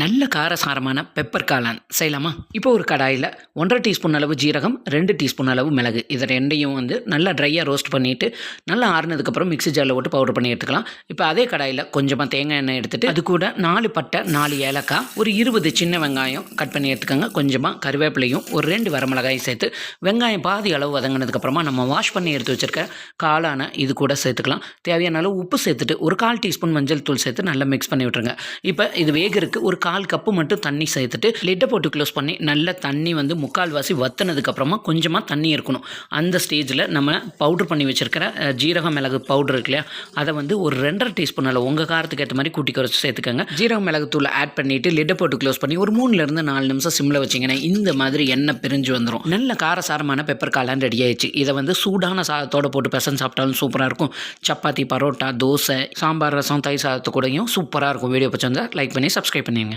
நல்ல காரசாரமான பெப்பர் காளான். செய்யலாமா? இப்போ ஒரு கடாயில் ஒன்றரை டீஸ்பூன் அளவு ஜீரகம் ரெண்டு டீஸ்பூன் அளவு மிளகு. இதை ரெண்டையும் வந்து நல்லா ட்ரையாக ரோஸ்ட் பண்ணிவிட்டு நல்லா ஆறுனதுக்கப்புறம் மிக்ஸி ஜாரில் போட்டு பவுடர் பண்ணி எடுத்துக்கலாம். இப்போ அதே கடாயில் கொஞ்சமாக தேங்காய் எண்ணெய் எடுத்துகிட்டு அது கூட நாலு பட்டை நாலு ஏலக்காய் ஒரு இருபது சின்ன வெங்காயம் கட் பண்ணி எடுத்துக்கோங்க. கொஞ்சமாக கருவேப்பிலையும் ஒரு ரெண்டு வரமிளகாயும் சேர்த்து வெங்காயம் பாதி அளவு வதங்கினதுக்கப்புறமா நம்ம வாஷ் பண்ணி எடுத்து வச்சிருக்க காளானை இது கூட சேர்த்துக்கலாம். தேவையான அளவு உப்பு சேர்த்துட்டு ஒரு கால் டீஸ்பூன் மஞ்சள் தூள் சேர்த்து நல்லா மிக்ஸ் பண்ணி விட்டுருங்க. இப்போ இது வேகருக்கு ஒரு கால் கப்பு மட்டும் தண்ணி சேர்த்துட்டு லிட்டை போட்டு க்ளோஸ் பண்ணி நல்ல தண்ணி வந்து முக்கால்வாசி வத்தினதுக்கப்புறமா கொஞ்சமாக தண்ணி இருக்கணும். அந்த ஸ்டேஜில் நம்ம பவுட்ரு பண்ணி வச்சுருக்கிற ஜீரக மிளகு பவுடர் இருக்கு இல்லையா? அதை வந்து ஒரு ரெண்டரை டீஸ்பூன் அளவு உங்கள் காரத்துக்கு ஏற்ற மாதிரி கூட்டி குறைச்சி சேர்த்துக்கோங்க. ஜீரக மிளகு தூள் ஆட் பண்ணிவிட்டு லிட்டை போட்டு க்ளோஸ் பண்ணி ஒரு மூணுலேருந்து நாலு நிமிஷம் சிம்மில் வச்சிங்கன்னா இந்த மாதிரி எண்ணெய் பிரிஞ்சு வந்துடும் நல்ல காரசாரமான பெப்பர் காளான் ரெடி ஆயிடுச்சு. இதை வந்து சூடான சாதத்தோட போட்டு பெசன் சாப்பிட்டாலும் சூப்பராக இருக்கும். சப்பாத்தி பரோட்டா தோசை சாம்பார் ரசம் தை சாதத்து கூடயும் சூப்பராக இருக்கும். வீடியோ பிடிச்சிருந்தா லைக் பண்ணி சப்ஸ்கிரைப் பண்ணிடுங்க.